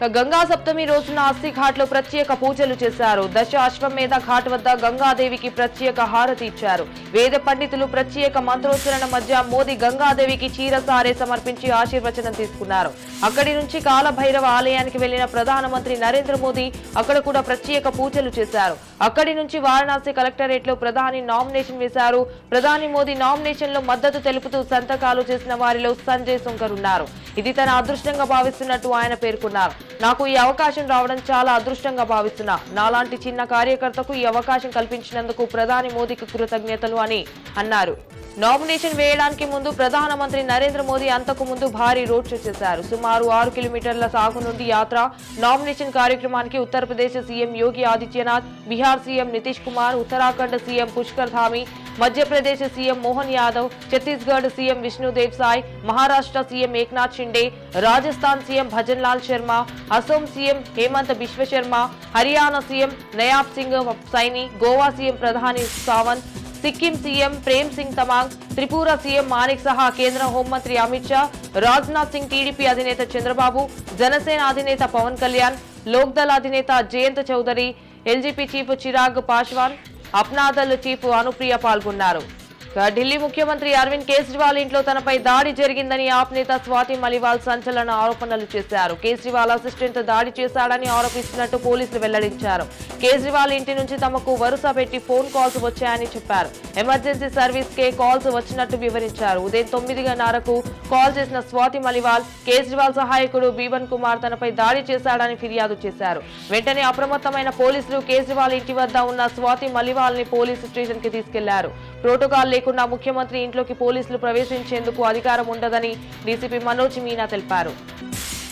గంగా సప్తమి రోజున అస్థి ఘాట్లో ప్రత్యేక పూజలు చేశారు. దశ అశ్వమేధ ఘాట్ వద్ద గంగాదేవికి ప్రత్యేక హారతి ఇచ్చారు. వేద పండితులు ప్రత్యేక మంత్రోచ్చరణ మధ్య మోదీ గంగాదేవికి చీర సారే సమర్పించి ఆశీర్వచనం తీసుకున్నారు. అక్కడి నుంచి కాలభైరవ ఆలయానికి వెళ్ళిన ప్రధానమంత్రి నరేంద్ర మోదీ అక్కడ కూడా ప్రత్యేక పూజలు చేశారు. అక్కడి నుంచి వారణాసి కలెక్టరేట్లో ప్రధాని నామినేషన్ వేశారు. ప్రధాని మోదీ నామినేషన్లో మద్దతు తెలుపుతూ సంతకాలు చేసిన వారిలో సంజయ్ శంకర్ ఉన్నారు. ఇది తన అదృష్టంగా భావిస్తున్నట్టు ఆయన పేర్కొన్నారు. నాకు ఈ అవకాశం రావడం చాలా అదృష్టంగా భావిస్తున్నా. నాలాంటి చిన్న కార్యకర్తకు ఈ అవకాశం కల్పించినందుకు ప్రధాని మోదీకి కృతజ్ఞతలు అని అన్నారు. నామినేషన్ వేయడానికి ముందు ప్రధానమంత్రి నరేంద్ర మోదీ అంతకు ముందు భారీ రోడ్ షో చేశారు. సుమారు ఆరు కిలోమీటర్ల సాగు నుండి యాత్ర నామినేషన్ కార్యక్రమానికి Uttar Pradesh CM Yogi Adityanath Bihar CM Nitish Kumar Uttarakhand CM Pushkar Dhami Madhya Pradesh CM Mohan Yadav Chhattisgarh CM Vishnudev Sai Maharashtra CM Eknath Shinde Rajasthan CM Bhajan Lal Sharma Assam CM Himanta Biswa Sharma Haryana CM Nayab Singh Saini Goa CM ప్రధాని Sawant Sikkim CM Prem Singh Tamang Tripura CM Manik సహా కేంద్ర హోంమంత్రి Amit Shah Rajnath Singh TDP అధినేత చంద్రబాబు జనసేన అధినేత పవన్ కళ్యాణ్ లోక్దల్ అధినేత Jayant Chaudhary LJP chief Chirag Paswan Apna Dal chief Anupriya పాల్గొన్నారు ఢిల్లీ ముఖ్యమంత్రి అరవింద్ కేజ్రీవాల్ ఇంట్లో తనపై దాడి జరిగిందని ఆప్ నేత స్వాతి మలివాల్ సంచలన ఆరోపణలు చేశారు. కేజ్రీవాల్ అసిస్టెంట్ దాడి చేశాడని ఆరోపిస్తున్నట్టు పోలీసులు వెల్లడించారు. కేజ్రీవాల్ ఇంటి నుంచి తమకు వరుస పెట్టి ఫోన్ కాల్స్ వచ్చాయని చెప్పారు. ఎమర్జెన్సీ సర్వీస్ కే కాల్స్ వచ్చినట్టు వివరించారు. ఉదయం తొమ్మిదిన్నరకు కాల్ చేసిన స్వాతి మలివాల్ కేజ్రీవాల్ సహాయకుడు బీవన్ కుమార్ తనపై దాడి చేశాడని ఫిర్యాదు చేశారు. వెంటనే అప్రమత్తమైన పోలీసులు కేజ్రీవాల్ ఇంటి వద్ద ఉన్న స్వాతి మలివాల్ని పోలీసు స్టేషన్కి తీసుకెళ్ళారు. ప్రోటోకాల్ లేకుండా ముఖ్యమంత్రి ఇంట్లోకి పోలీసులు ప్రవేశించేందుకు అధికారం ఉండదని డీసీపీ మనోజ్ మీనా తెలిపారు.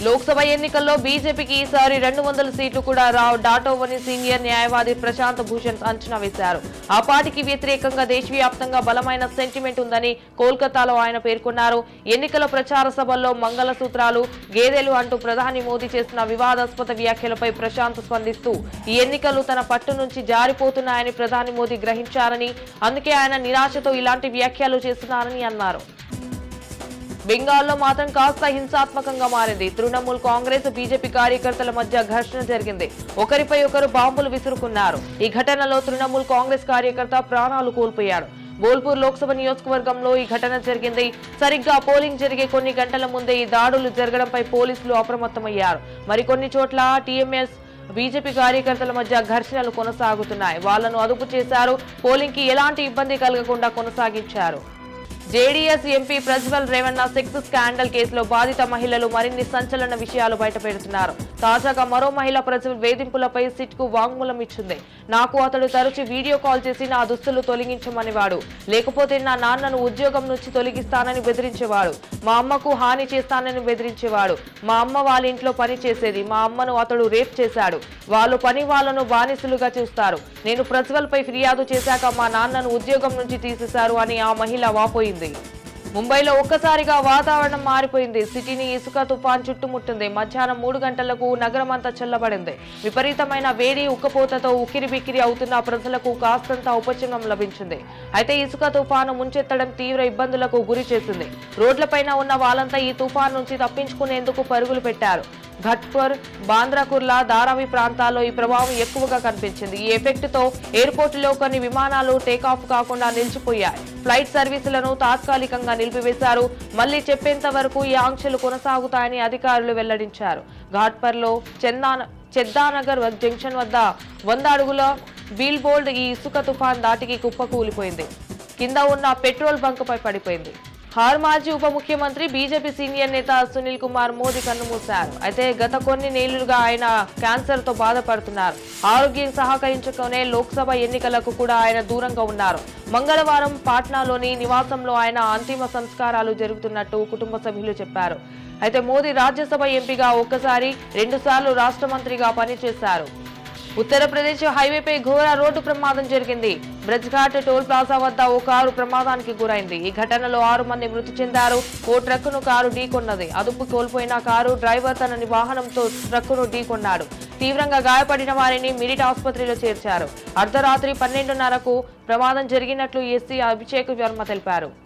లోక్సభ ఎన్నికల్లో బీజేపీకి ఈసారి రెండు వందల సీట్లు కూడా రావు. దాటోవని సీనియర్ న్యాయవాది ప్రశాంత్ భూషణ్ అంచనా వేశారు. ఆ పార్టీకి వ్యతిరేకంగా దేశవ్యాప్తంగా బలమైన సెంటిమెంట్ ఉందని కోల్కతాలో ఆయన పేర్కొన్నారు. ఎన్నికల ప్రచార సభల్లో మంగళసూత్రాలు గేదెలు అంటూ ప్రధాని మోదీ చేసిన వివాదాస్పద వ్యాఖ్యలపై ప్రశాంత్ స్పందిస్తూ ఈ ఎన్నికలు తన పట్టు నుంచి జారిపోతున్నాయని ప్రధాని మోదీ గ్రహించారని అందుకే ఆయన నిరాశతో ఇలాంటి వ్యాఖ్యలు చేస్తున్నారని అన్నారు. బెంగాల్లో మాత్రం కాస్త హింసాత్మకంగా మారింది. తృణమూల్ కాంగ్రెస్ బీజేపీ కార్యకర్తల మధ్య ఘర్షణ జరిగింది. ఒకరిపై ఒకరు బాంబులు విసురుకున్నారు. ఈ ఘటనలో తృణమూల్ కాంగ్రెస్ కార్యకర్త ప్రాణాలు కోల్పోయాడు. బోల్పూర్ లోక్సభ నియోజకవర్గంలో ఈ ఘటన జరిగింది. సరిగ్గా పోలింగ్ జరిగే కొన్ని గంటల ముందే ఈ దాడులు జరగడంపై పోలీసులు అప్రమత్తమయ్యారు. మరికొన్ని చోట్ల టీఎంఎస్ బీజేపీ కార్యకర్తల మధ్య ఘర్షణలు కొనసాగుతున్నాయి. వాళ్ళను అదుపు చేశారు. పోలింగ్కి ఎలాంటి ఇబ్బంది కలగకుండా కొనసాగించారు. JDS MP Prajwal Revanna sex scandal కేసులో బాధిత మహిళలు మరిన్ని సంచలన విషయాలు బయటపెడుతున్నారు. తాజాగా మరో మహిళ ప్రజల వేధింపులపై సిట్కు వాంగ్మూలం ఇచ్చింది. నాకు అతడు తరచు వీడియో కాల్ చేసి నా దుస్తులు తొలగించమనేవాడు లేకపోతే నా నాన్నను ఉద్యోగం నుంచి తొలగిస్తానని బెదిరించేవాడు. మా అమ్మకు హాని చేస్తానని బెదిరించేవాడు. మా అమ్మ వాళ్ళ ఇంట్లో పని చేసేది మా అమ్మను అతడు రేప్ చేశాడు. వాళ్ళు పని వాళ్ళను బానిసలుగా చూస్తారు. నేను ప్రజ్వల్ పై ఫిర్యాదు చేశాక మా నాన్నను ఉద్యోగం నుంచి తీసేశారు అని ఆ మహిళ వాపోయింది. ముంబైలో ఒక్కసారిగా వాతావరణం మారిపోయింది. సిటీని ఇసుక తుఫాన్ చుట్టుముట్టింది. మధ్యాహ్నం మూడు గంటలకు నగరం అంతా చల్లబడింది. విపరీతమైన వేడి ఉక్కపోతతో ఉక్కిరిబిక్కిరి అవుతున్న ప్రజలకు కాస్తంత ఉపశమనం లభించింది. అయితే ఇసుక తుఫాను ముంచెత్తడం తీవ్ర ఇబ్బందులకు గురి చేసింది. రోడ్లపైన ఉన్న వాళ్ళంతా ఈ తుఫాన్ నుంచి తప్పించుకునేందుకు పరుగులు పెట్టారు. ఘట్పూర్ బాంద్రాకుర్లా ధారావి ప్రాంతాల్లో ఈ ప్రభావం ఎక్కువగా కనిపించింది. ఈ ఎఫెక్ట్తో ఎయిర్పోర్టులో కొన్ని విమానాలు టేకాఫ్ కాకుండా నిలిచిపోయాయి. ఫ్లైట్ సర్వీసులను తాత్కాలికంగా నిలిపివేశారు. మళ్ళీ చెప్పేంత వరకు ఈ ఆంక్షలు కొనసాగుతాయని అధికారులు వెల్లడించారు. ఘాట్పర్లో చందాన చెద్దానగర్ జంక్షన్ వద్ద వంద అడుగుల వీల్ బోల్డ్ ఈ ఇసుక తుఫాన్ దాటికి కుప్పకూలిపోయింది. కింద ఉన్న పెట్రోల్ బంకుపై పడిపోయింది. హార్ మాజీ ఉప ముఖ్యమంత్రి బీజేపీ సీనియర్ నేత సునీల్ కుమార్ మోదీ కన్నుమూశారు అయితే గత కొన్ని నెలలుగా ఆయన క్యాన్సర్తో బాధపడుతున్నారు. ఆరోగ్యం సహకరించుకునే లోక్సభ ఎన్నికలకు కూడా ఆయన దూరంగా ఉన్నారు. మంగళవారం పాట్నాలోని నివాసంలో ఆయన అంతిమ సంస్కారాలు జరుగుతున్నట్టు కుటుంబ సభ్యులు చెప్పారు. అయితే మోదీ రాజ్యసభ ఎంపీగా ఒక్కసారి రెండుసార్లు రాష్ట్ర మంత్రిగా పనిచేశారు. ఉత్తరప్రదేశ్ హైవేపై ఘోర రోడ్డు ప్రమాదం జరిగింది. బ్రజ్ఘాట్ టోల్ ప్లాజా వద్ద ఓ కారు ప్రమాదానికి గురైంది. ఈ ఘటనలో ఆరు మంది మృతి చెందారు. ఓ ట్రక్కును కారు ఢీకొన్నది. అదుపు కోల్పోయిన కారు డ్రైవర్ తనని వాహనంతో ట్రక్కును ఢీకొన్నాడు. తీవ్రంగా గాయపడిన వారిని మిరిట్ ఆసుపత్రిలో చేర్చారు. అర్ధరాత్రి పన్నెండున్నరకు ప్రమాదం జరిగినట్లు ఎస్సీ అభిషేక్ వర్మ తెలిపారు.